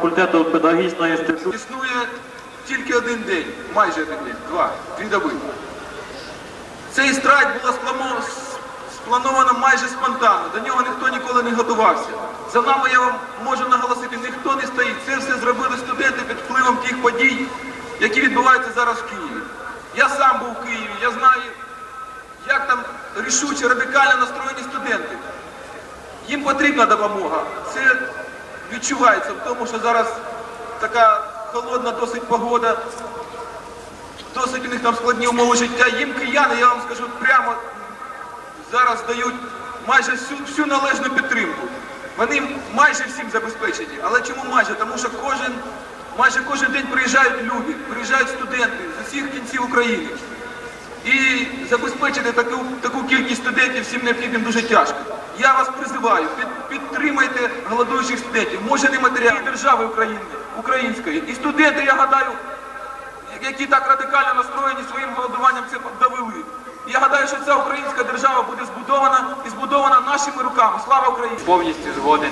факультету педагогічного інституту. Існує тільки один день, майже один день, два, дві доби. Цей страйк було спламо- с- сплановано майже спонтанно, до нього ніхто ніколи не готувався. За нами я вам можу наголосити, ніхто не стоїть. Це все зробили студенти під впливом тих подій, які відбуваються зараз в Києві. Я сам був в Києві, я знаю, як там рішуче, радикально настроєні студенти. Їм потрібна допомога. Це відчувається в тому, що зараз така холодна досить погода, досить у них там складні умови життя. Їм кияни, я вам скажу прямо, зараз дають майже всю, всю належну підтримку. Вони майже всім забезпечені. Але чому майже? Тому що кожен, майже кожен день приїжджають люди, приїжджають студенти з усіх кінців України. І забезпечити таку, таку кількість студентів всім необхідним дуже тяжко. Я вас призиваю, під, підтримайте голодуючих студентів, може не матеріальної держави України, української. І студенти, я гадаю, які так радикально настроєні своїм голодуванням це довели. Я гадаю, що ця українська держава буде збудована і збудована нашими руками. Слава Україні! повністю згоден